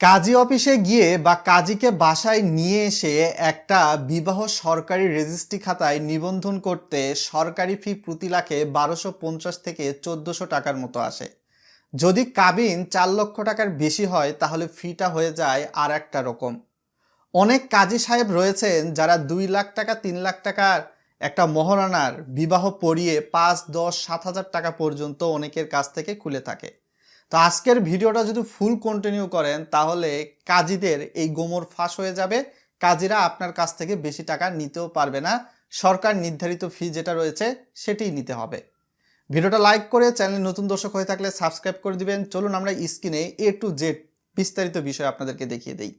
কাজী অফিসে গিয়ে বা কাজীকে বাসায় নিয়ে এসে একটা বিবাহ সরকারি রেজিস্ট্রি খাতায় নিবন্ধন করতে সরকারি ফি প্রতি লাখে বারোশো পঞ্চাশ থেকে চোদ্দোশো টাকার মতো আসে। যদি কাবিন চার লক্ষ টাকার বেশি হয়, তাহলে ফিটা হয়ে যায় আর একটা রকম। অনেক কাজী সাহেব রয়েছেন যারা দুই লাখ টাকা, তিন লাখ টাকার একটা মহারানার বিবাহ পড়িয়ে পাঁচ, দশ, সাত হাজার টাকা পর্যন্ত অনেকের কাছ থেকে খুলে থাকে। তো আজকের ভিডিওটা যদি ফুল কন্টিনিউ করেন, তাহলে কাজীদের এই গোমর ফাঁস হয়ে যাবে। কাজীরা আপনার কাছ থেকে বেশি টাকা নিতেও পারবে না। সরকার নির্ধারিত ফি যেটা রয়েছে, সেটিই নিতে হবে। ভিডিওটা লাইক করে চ্যানেল নতুন দর্শক হয়ে থাকলে সাবস্ক্রাইব করে দিবেন। চলুন আমরা স্ক্রিনে এ টু জেড বিস্তারিত বিষয় আপনাদেরকে দেখিয়ে দেই।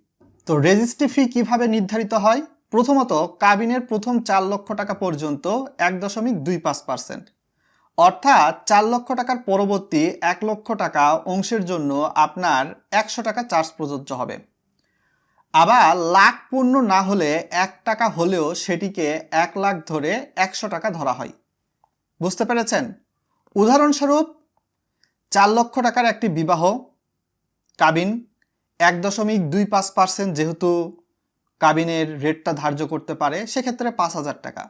তো রেজিস্ট্রি ফি কীভাবে নির্ধারিত হয়? প্রথমত, কাবিনের প্রথম চার লক্ষ টাকা পর্যন্ত এক দশমিক দুই পাঁচ পার্সেন্ট অর্থাৎ চার লক্ষ টাকার পরবর্তী এক লক্ষ টাকা অংশের জন্য আপনার একশো টাকা চার্জ প্রযোজ্য হবে। আবার লাখ পূর্ণ না হলে এক টাকা হলেও সেটিকে এক লাখ ধরে একশো টাকা ধরা হয়। বুঝতে পেরেছেন? উদাহরণস্বরূপ, চার লক্ষ টাকার একটি বিবাহ, কাবিন এক দশমিক দুই পাঁচ পার্সেন্ট যেহেতু কাবিনের রেটটা ধার্য করতে পারে, সেক্ষেত্রে পাঁচ হাজার টাকা।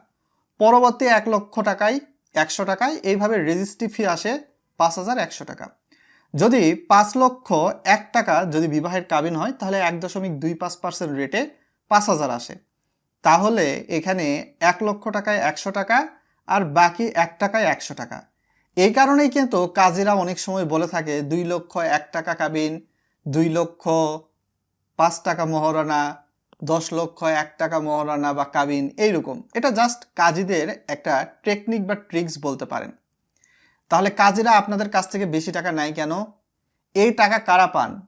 পরবর্তী এক লক্ষ টাকায় একশো টাকায়, এইভাবে রেজিস্ট্রি ফি আসে পাঁচ হাজার একশো টাকা। যদি পাঁচ লক্ষ এক টাকা যদি বিবাহের কাবিন হয়, তাহলে এক দশমিক দুই পাঁচ পার্সেন্ট রেটে পাঁচ হাজার আসে। তাহলে এখানে এক লক্ষ টাকায় একশো টাকা আর বাকি এক টাকায় একশো টাকা। এই কারণেই কিন্তু কাজীরা অনেক সময় বলে থাকে, দুই লক্ষ এক টাকা কাবিন, দুই লক্ষ পাঁচ টাকা মহারণা দশ লক্ষ, এক টাকা মহারণা বা কাবিন, এইরকম। এটা জাস্ট কাজীদের একটা টেকনিক বা ট্রিক্স বলতে পারেন। তাহলে কাজীরা আপনাদের কাছ থেকে বেশি টাকা নেয় কেন? এই টাকা কারা পান?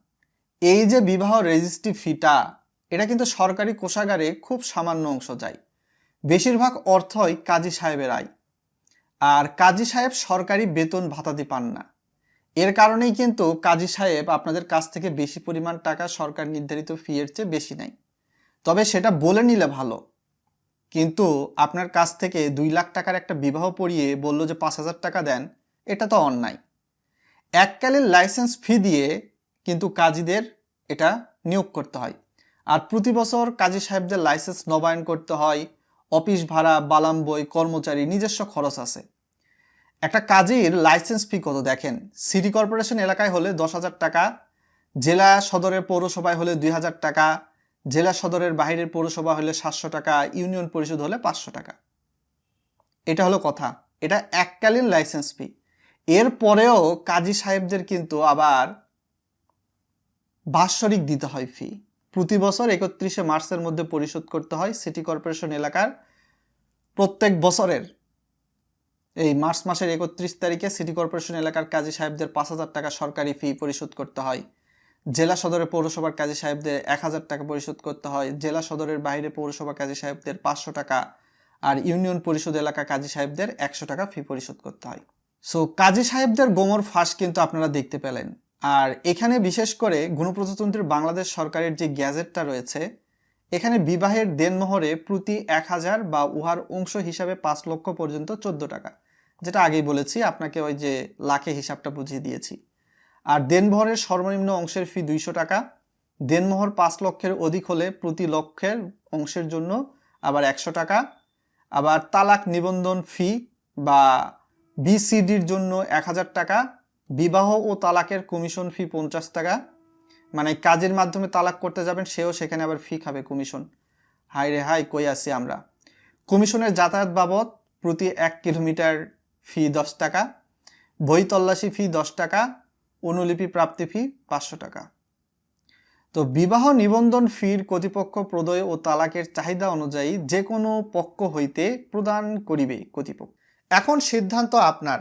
এই যে বিবাহ রেজিস্ট্রি ফিটা এটা কিন্তু সরকারি কোষাগারে খুব সামান্য অংশ যায়। বেশিরভাগ অর্থই কাজী সাহেবের আয়। আর কাজী সাহেব সরকারি বেতন ভাতাদি পান না। এর কারণেই কিন্তু কাজী সাহেব আপনাদের কাছ থেকে বেশি পরিমাণ টাকা সরকার নির্ধারিত ফি এর চেয়ে বেশি নেয়। তবে সেটা বলে নিলে ভালো। কিন্তু আপনার কাছ থেকে দুই লাখ টাকার একটা বিবাহ পড়িয়ে বলল যে পাঁচ হাজার টাকা দেন, এটা তো অন্যায়। এককালীন লাইসেন্স ফি দিয়ে কিন্তু কাজীদের এটা নিয়োগ করতে হয়। আর প্রতি বছর কাজী সাহেবদের লাইসেন্স নবায়ন করতে হয়, অফিস ভাড়া, বালাম বই, কর্মচারী নিজস্ব খরচ আছে। একটা কাজীর লাইসেন্স ফি কত দেখেন? সিটি কর্পোরেশন এলাকায় হলে দশ হাজার টাকা, জেলা সদরের পৌরসভায় হলে দুই হাজার টাকা জেলা সদরের বাইরের পৌরসভা হলে সাতশো টাকা, ইউনিয়ন পরিষদ হলে পাঁচশো টাকা। এটা হলো কথা। এটা এককালীন লাইসেন্স ফি এর পরেও কাজী সাহেবদের কিন্তু আবার বাৎসরিক দিতে হয় ফি প্রতি বছর একত্রিশে মার্চের মধ্যে পরিশোধ করতে হয় সিটি কর্পোরেশন এলাকার প্রত্যেক বছরের। এই মার্চ মাসের একত্রিশ তারিখে সিটি কর্পোরেশন এলাকার কাজী সাহেবদের পাঁচ হাজার টাকা সরকারি ফি পরিশোধ করতে হয়। জেলা সদরের পৌরসভার কাজী সাহেবদের এক হাজার টাকা পরিশোধ করতে হয়। জেলা সদরের বাইরে পৌরসভা কাজী সাহেবদের পাঁচশো টাকা আর ইউনিয়ন পরিষদ এলাকা কাজী সাহেবদের একশো টাকা ফি পরিশোধ করতে হয়। সো কাজী সাহেবদের গোমর ফাঁস কিন্তু আপনারা দেখতে পেলেন। আর এখানে বিশেষ করে গণপ্রজাতন্ত্রীর বাংলাদেশ সরকারের যে গ্যাজেটটা রয়েছে, এখানে বিবাহের দেনমোহরে প্রতি এক হাজার বা উহার অংশ হিসাবে পাঁচ লক্ষ পর্যন্ত চোদ্দ টাকা, যেটা আগেই বলেছি, আপনাকে ওই যে লাখে হিসাবটা বুঝিয়ে দিয়েছি। আর দেনমোহরের সর্বনিম্ন অংশের ফি দুইশো টাকা। দেনমোহর পাঁচ লক্ষের অধিক হলে প্রতি লক্ষের অংশের জন্য আবার একশো টাকা। আবার তালাক নিবন্ধন ফি বা বিসিডির জন্য এক হাজার টাকা। বিবাহ ও তালাকের কমিশন ফি পঞ্চাশ টাকা। মানে কাজের মাধ্যমে তালাক করতে যাবেন, সেও সেখানে আবার ফি খাবে কমিশন হাই রে হাই কই আছি আমরা? কমিশনের যাতায়াত বাবদ প্রতি এক কিলোমিটার ফি দশ টাকা। বই তল্লাশি ফি দশ টাকা। অনুলিপি প্রাপ্তি ফি পাঁচশো টাকা। তো বিবাহ নিবন্ধন ফির কর্তৃপক্ষ প্রদয় ও তালাকের চাহিদা অনুযায়ী যে কোনো পক্ষ হইতে প্রদান করিবে কর্তৃপক্ষ। এখন সিদ্ধান্ত আপনার।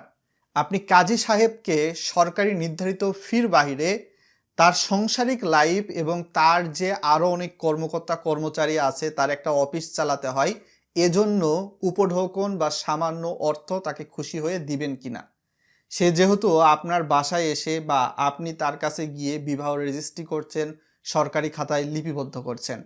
আপনি কাজী সাহেবকে সরকারি নির্ধারিত ফির বাহিরে তার সংসারিক লাইফ এবং তার যে আরও অনেক কর্মকর্তা কর্মচারী আছে, তার একটা অফিস চালাতে হয়, এজন্য উপঢৌকন বা সামান্য অর্থ তাকে খুশি হয়ে দিবেন কিনা? সে যেহেতু আপনার বাসায় এসে বা আপনি তার কাছে গিয়ে বিবাহ রেজিস্ট্রি করছেন, সরকারি খাতায় লিপিবদ্ধ করছেন।